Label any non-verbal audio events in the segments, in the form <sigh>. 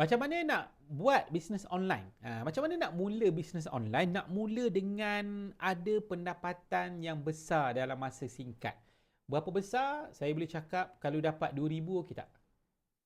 Macam mana nak buat bisnes online? Ha, macam mana nak mula bisnes online? Nak mula dengan ada pendapatan yang besar dalam masa singkat. Berapa besar? Saya boleh cakap kalau dapat 2000 okey tak?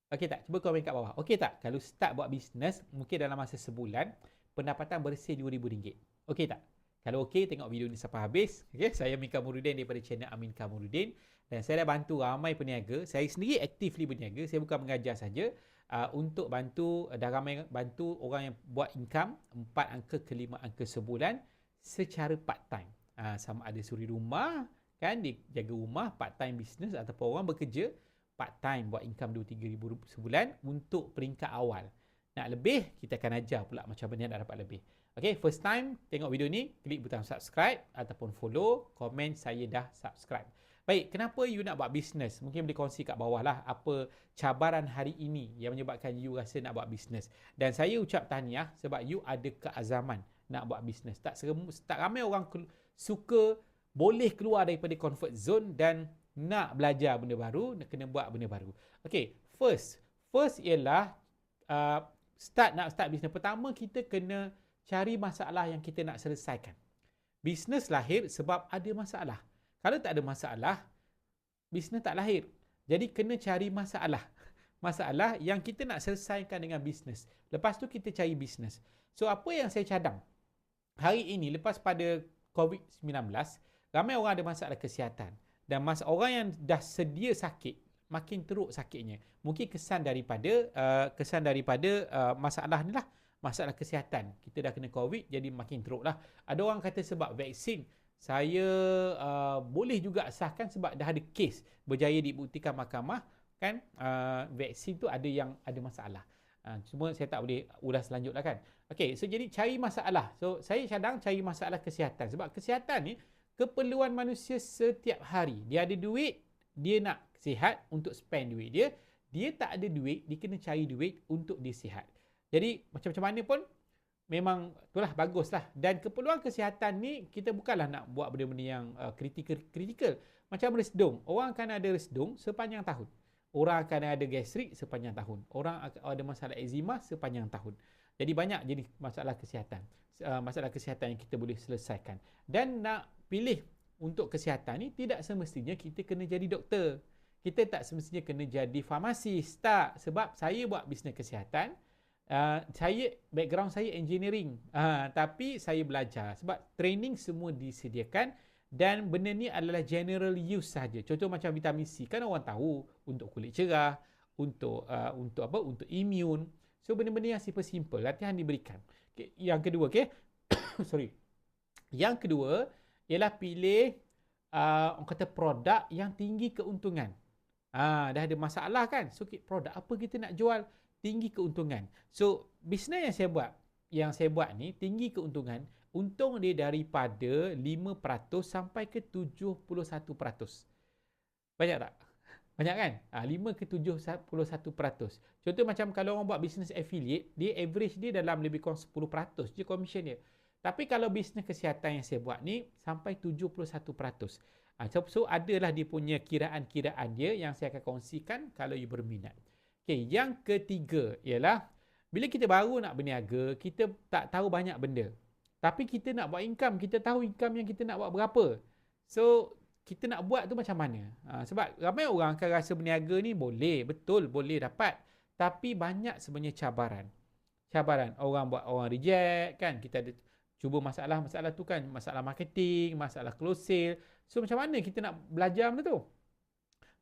Okey tak? Cuba komen kat bawah. Okey tak? Kalau start buat bisnes mungkin dalam masa sebulan pendapatan bersih RM2,000. Okey tak? Kalau okey tengok video ni sampai habis. Okey, saya Amin Kamurudin daripada channel Amin Kamurudin dan saya dah bantu ramai peniaga. Saya sendiri aktifly berniaga. Saya bukan mengajar saja uh, untuk bantu uh, dah ramai bantu orang yang buat income 4 angka ke 5 angka sebulan secara part time. Uh, sama ada suri rumah kan dia jaga rumah part time business ataupun orang bekerja part time buat income 2 3 ribu sebulan untuk peringkat awal. Nak lebih kita akan ajar pula macam mana nak dapat lebih. Okay, first time tengok video ni, klik butang subscribe ataupun follow, komen saya dah subscribe. Baik, kenapa you nak buat bisnes? Mungkin boleh kongsi kat bawah lah apa cabaran hari ini yang menyebabkan you rasa nak buat bisnes. Dan saya ucap tahniah sebab you ada keazaman nak buat bisnes. Tak, tak ramai orang suka boleh keluar daripada comfort zone dan nak belajar benda baru, nak kena buat benda baru. Okay, first. First ialah uh, start nak start bisnes. Pertama, kita kena cari masalah yang kita nak selesaikan. Bisnes lahir sebab ada masalah. Kalau tak ada masalah, bisnes tak lahir. Jadi kena cari masalah. <laughs> Masalah yang kita nak selesaikan dengan bisnes. Lepas tu kita cari bisnes. So apa yang saya cadang? Hari ini lepas pada COVID-19, ramai orang ada masalah kesihatan. Dan mas orang yang dah sedia sakit, makin teruk sakitnya. Mungkin kesan daripada uh, kesan daripada uh, masalah ni lah. Masalah kesihatan. Kita dah kena COVID, jadi makin teruk lah. Ada orang kata sebab vaksin, saya uh, boleh juga sahkan sebab dah ada kes berjaya dibuktikan mahkamah kan uh, vaksin tu ada yang ada masalah. Uh, cuma saya tak boleh ulas selanjutnya kan. Okey, so jadi cari masalah. So saya cadang cari masalah kesihatan sebab kesihatan ni keperluan manusia setiap hari. Dia ada duit, dia nak sihat untuk spend duit dia. Dia tak ada duit, dia kena cari duit untuk dia sihat. Jadi macam-macam mana pun memang itulah baguslah. Dan keperluan kesihatan ni kita bukanlah nak buat benda-benda yang uh, kritikal kritikal macam resdung orang akan ada resdung sepanjang tahun. Orang akan ada gastrik sepanjang tahun. Orang akan ada masalah eczema sepanjang tahun. Jadi banyak jenis masalah kesihatan. Uh, masalah kesihatan yang kita boleh selesaikan. Dan nak pilih untuk kesihatan ni tidak semestinya kita kena jadi doktor. Kita tak semestinya kena jadi farmasis. Tak. Sebab saya buat bisnes kesihatan Uh, saya background saya engineering. Uh, tapi saya belajar sebab training semua disediakan dan benda ni adalah general use saja contoh macam vitamin C kan orang tahu untuk kulit cerah untuk uh, untuk apa untuk imun so benda-benda yang simple-simple latihan diberikan. Okay. yang kedua okey <coughs> sorry. Yang kedua ialah pilih uh, orang kata produk yang tinggi keuntungan. Ah uh, dah ada masalah kan? So produk apa kita nak jual tinggi keuntungan. So, bisnes yang saya buat, yang saya buat ni tinggi keuntungan, untung dia daripada 5% sampai ke 71%. Banyak tak? Banyak kan? Ha, 5 ke 71%. Contoh macam kalau orang buat bisnes affiliate, dia average dia dalam lebih kurang 10% je commission dia. Tapi kalau bisnes kesihatan yang saya buat ni sampai 71%. Ha, so, so adalah dia punya kiraan-kiraan dia yang saya akan kongsikan kalau you berminat. Okey, yang ketiga ialah bila kita baru nak berniaga, kita tak tahu banyak benda. Tapi kita nak buat income, kita tahu income yang kita nak buat berapa. So, kita nak buat tu macam mana? Ha, sebab ramai orang akan rasa berniaga ni boleh, betul, boleh dapat. Tapi banyak sebenarnya cabaran. Cabaran, orang buat orang reject kan. Kita ada cuba masalah-masalah tu kan. Masalah marketing, masalah close sale. So, macam mana kita nak belajar benda tu?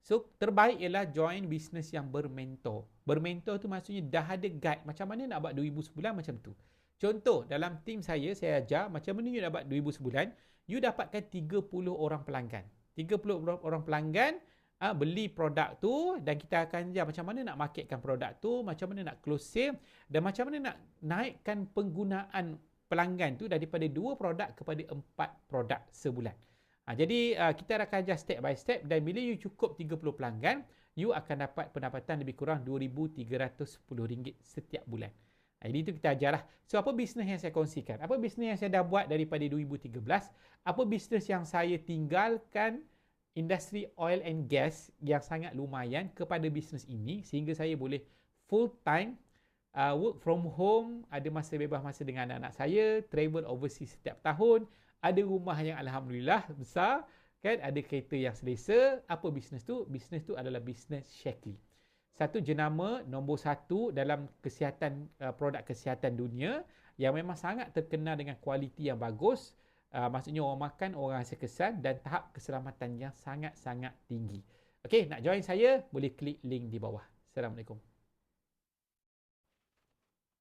So terbaik ialah join bisnes yang bermentor. Bermentor tu maksudnya dah ada guide macam mana nak buat 2000 sebulan macam tu. Contoh dalam tim saya saya ajar macam mana you nak buat 2000 sebulan, you dapatkan 30 orang pelanggan. 30 orang pelanggan uh, beli produk tu dan kita akan ajar macam mana nak marketkan produk tu, macam mana nak close sale dan macam mana nak naikkan penggunaan pelanggan tu daripada 2 produk kepada 4 produk sebulan. Ha, jadi uh, kita akan ajar step by step dan bila you cukup 30 pelanggan, you akan dapat pendapatan lebih kurang RM2,310 setiap bulan. Ha, jadi itu kita ajarlah. So apa bisnes yang saya kongsikan? Apa bisnes yang saya dah buat daripada 2013? Apa bisnes yang saya tinggalkan industri oil and gas yang sangat lumayan kepada bisnes ini sehingga saya boleh full time uh, work from home, ada masa bebas masa dengan anak-anak saya, travel overseas setiap tahun, ada rumah yang alhamdulillah besar, kan? Ada kereta yang selesa. Apa bisnes tu? Bisnes tu adalah bisnes Shakely. Satu jenama nombor satu dalam kesihatan uh, produk kesihatan dunia yang memang sangat terkenal dengan kualiti yang bagus. Uh, maksudnya orang makan, orang rasa kesan dan tahap keselamatan yang sangat-sangat tinggi. Okey, nak join saya boleh klik link di bawah. Assalamualaikum.